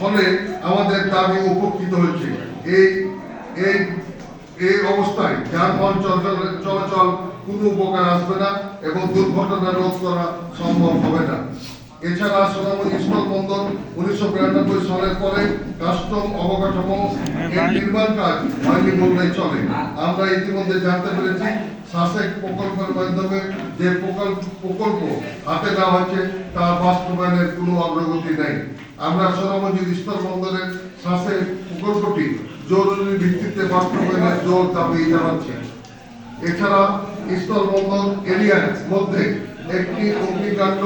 ফলে আমাদের দাবি উপকৃত হচ্ছে এই এই এই অবস্থায় যানবাহন চলাচল কোনো উপকার আসবে না এবং দুর্ঘটনা রোধ করা সম্ভব হবে না। এছাড়া সোনামণি স্থল বন্দর উনিশশো বিরানব্বই সালের পরে কাস্টম অবকাঠামো এর নির্মাণ কাজ হয়নি বললেই চলে। আমরা ইতিমধ্যে জানতে পেরেছি শাসক প্রকল্পের মাধ্যমে যে প্রকল্প প্রকল্প হাতে নেওয়া হচ্ছে তা বাস্তবায়নের কোনো অগ্রগতি নেই। আমরা সোনামণি স্থল বন্দরের শাসক প্রকল্পটি জরুরি ভিত্তিতে বাস্তবায়নের জোর দাবি জানাচ্ছি। এছাড়া স্থল বন্দর এরিয়ার মধ্যে একটি অগ্নিকাণ্ড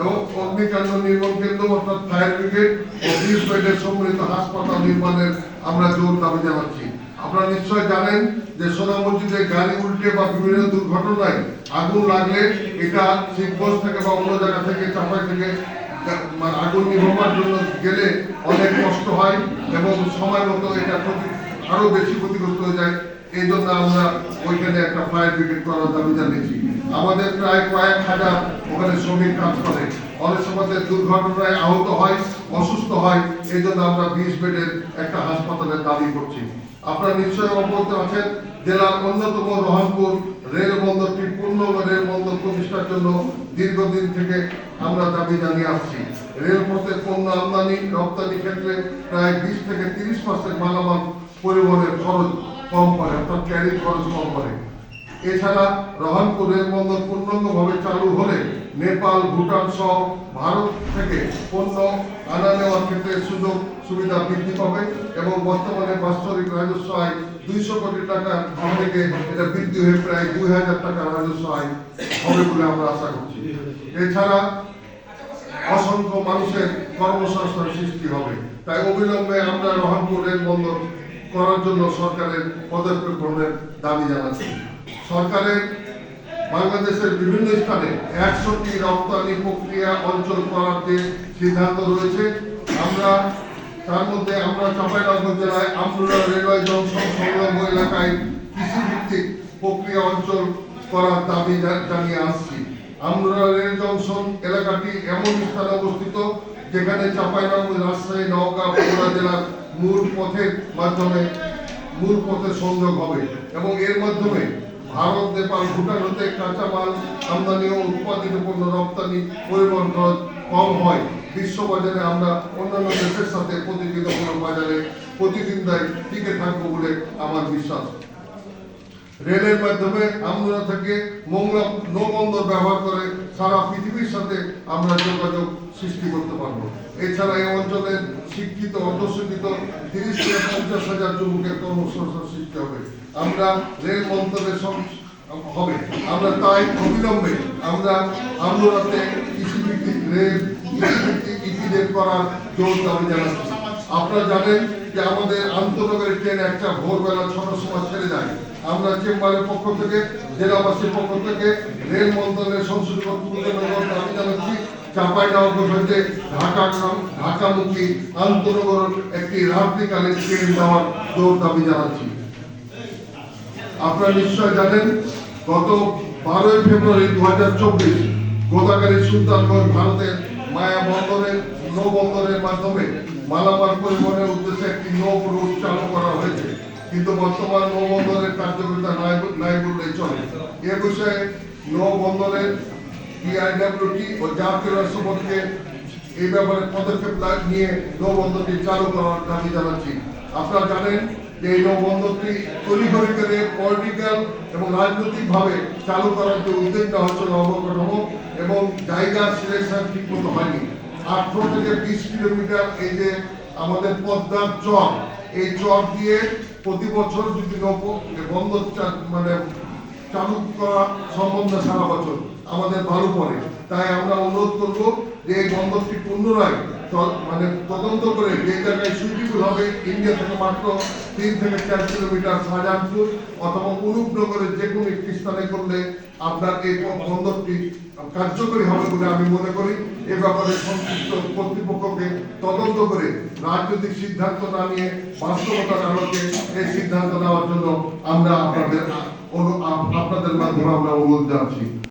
এবং অগ্নিকাণ্ড নির্মাণ কেন্দ্র অর্থাৎ ফায়ার ব্রিগেড ও বেডের সম্মিলিত হাসপাতাল নির্মাণের আমরা জোর দাবি জানাচ্ছি। আপনারা নিশ্চয় জানেন যে সোনা মসজিদে গাড়ি উল্টে বা বিভিন্ন দুর্ঘটনায় আগুন লাগলে এটা শিবগঞ্জ থেকে বা অন্য জায়গা থেকে, চাপাই থেকে আগুন নিভাবার জন্য গেলে অনেক কষ্ট হয় এবং সময় মতো এটা আরও বেশি ক্ষতিগ্রস্ত হয়ে যায়। এই জন্য আমরা ওইখানে একটা ফায়ার ব্রিগেড করার দাবি জানিয়েছি। আমাদের প্রায় কয়েক হাজার ওখানে শ্রমিক কাজ করে। অনেক সময় দুর্ঘটনায় আহত হয়, অসুস্থ হয়, এই জন্য আমরা বিশ বেডের একটা হাসপাতালের দাবি করছি। আপনারা নিশ্চয়ই অবগত আছেন, জেলার অন্যতম রহনপুর রেল বন্দরটি পূর্ণ রেল প্রতিষ্ঠার জন্য দীর্ঘদিন থেকে আমরা দাবি জানিয়ে আসছি। রেলপথে পণ্য আমদানি, রপ্তানি ক্ষেত্রে প্রায় বিশ থেকে তিরিশ পার্সেন্ট মালামাল পরিবহনের খরচ কম করে, অর্থাৎ ক্যারি খরচ কম করে। এছাড়া রহনপুর রেলবন্দর পূর্ণাঙ্গভাবে চালু হলে নেপাল, ভুটান সহ ভারত থেকে পণ্য আনা নেওয়ার ক্ষেত্রে সুযোগ সুবিধা বৃদ্ধি পাবে এবং বর্তমানে বাৎসরিক রাজস্ব আয় দুইশো কোটি টাকা। থেকে এটা বৃদ্ধি হয়ে প্রায় দুই হাজার টাকা রাজস্ব আয় হবে বলে আমরা আশা করছি। এছাড়া অসংখ্য মানুষের কর্মসংস্থান সৃষ্টি হবে। তাই অবিলম্বে আমরা রহনপুর রেল বন্দর করার জন্য সরকারের পদক্ষেপ গ্রহণের দাবি জানাচ্ছি। সরকারের বাংলাদেশের বিভিন্ন স্থানে একশোটি রপ্তানি প্রক্রিয়া অঞ্চল করার যে সিদ্ধান্ত রয়েছে, আমরা তার মধ্যে আমরা চাঁপাইনবাবগঞ্জ জেলায় আমরুলা রেলওয়ে জংশন সংলগ্ন এলাকায় কৃষিভিত্তিক প্রক্রিয়া অঞ্চল করার দাবি জানিয়ে আসছি। আমরা রেল জংশন এলাকাটি এমন স্থানে অবস্থিত যেখানে চাঁপাইনবাবগঞ্জ, রাজশাহী, নওগাঁ, বগুড়া জেলার মূল পথের মাধ্যমে, মূল পথে সংযোগ হবে এবং এর মাধ্যমে ভারত, নেপাল, ভুটান হতে কাঁচামাল আমদানি ও উৎপাদিত পণ্য রপ্তানি পরিবহন খরচ কম হয়। বিশ্ববাজারে আমরা অন্যান্য দেশের সাথে প্রতিযোগিতামূলক বাজারে প্রতিদ্বন্দ্বিতায় টিকে থাকব বলে আমার বিশ্বাস। রেলের মাধ্যমে আমরা থেকে মংলা নৌবন্দর ব্যবহার করে সারা পৃথিবীর সাথে আমরা যোগাযোগ সৃষ্টি করতে পারব। এছাড়া এই অঞ্চলের শিক্ষিত, অর্ধশিক্ষিত তিরিশ থেকে পঞ্চাশ হাজার যুবকের কর্মসংস্থান সৃষ্টি হবে। আমরা রেল মন্ত্রণের হবে। আমরা তাই অবিলম্বে আমরা আমরাতে কৃষিভিত্তিক রেল, কৃষিভিত্তিক ইপিজেড করার জোর দাবি জানাচ্ছি। আপনারা জানেন যে আমাদের আন্তনগরের ট্রেন একটা ভোরবেলা ছটার সময় ছেড়ে যায়। আমরা চেম্বারের পক্ষ থেকে, জেলাবাসীর পক্ষ থেকে রেল মন্ত্রণের সংশোধিত পূর্ণনগর দাবি জানাচ্ছি, চাপাই নবাবগঞ্জ হইতে ঢাকা ঢাকামুখী আন্তনগর একটি রাত্রিকালীন ট্রেন দেওয়ার জোর দাবি জানাচ্ছি। আপনারা নিশ্চয় জানেন, গত বারোই ফেব্রুয়ারি দু হাজার চব্বিশ গোদাগাড়ি সুলতানগঞ্জ ভারতের মায়া বন্দরের নৌ বন্দরের মাধ্যমে মালামাল পরিবহনের উদ্দেশ্যে একটি নৌ রুট চালু করা হয়েছে। কিন্তু বর্তমান নৌ বন্দরের কার্যকারিতা নাই বললেই চলে। এ বিষয়ে নৌ বন্দরের ডিআইডব্লিউটি ও জাতীয় রাষ্ট্রপতিকে এই ব্যাপারে পদক্ষেপ নিয়ে নৌ বন্দরটি চালু করার দাবি জানাচ্ছি। আপনারা জানেন যে এই নৌ বন্দরটি তৈরি করে করে পলিটিক্যাল এবং রাজনৈতিকভাবে চালু করার যে উদ্যোগ নেওয়া হচ্ছিল অবকাঠামো এবং জায়গা সিলেকশন ঠিক মতো হয়নি। আঠারো থেকে বিশ কিলোমিটার এই যে আমাদের পদ্মার চর, এই চর দিয়ে প্রতি বছর যদি বন্দর মানে চালু করা সম্ভব না সারা বছর, আমাদের ভালো পড়ে। তাই আমরা অনুরোধ করব যে এই বন্দরটি পুনরায় মানে তদন্ত করে যে জায়গায় সুইটেবল হবে, ইন্ডিয়া থেকে মাত্র তিন থেকে চার কিলোমিটার শাহজাহানপুর অথবা অনুপনগরের যে কোনো একটি স্থানে করলে আপনার এই বন্দরটি কার্যকরী হবে বলে আমি মনে করি। এ ব্যাপারে সংশ্লিষ্ট কর্তৃপক্ষকে তদন্ত করে রাজনৈতিক সিদ্ধান্ত না নিয়ে বাস্তবতার আলোকে এই সিদ্ধান্ত নেওয়ার জন্য আমরা আপনাদের আপনাদের মাধ্যমে আমরা অনুরোধ জানাচ্ছি।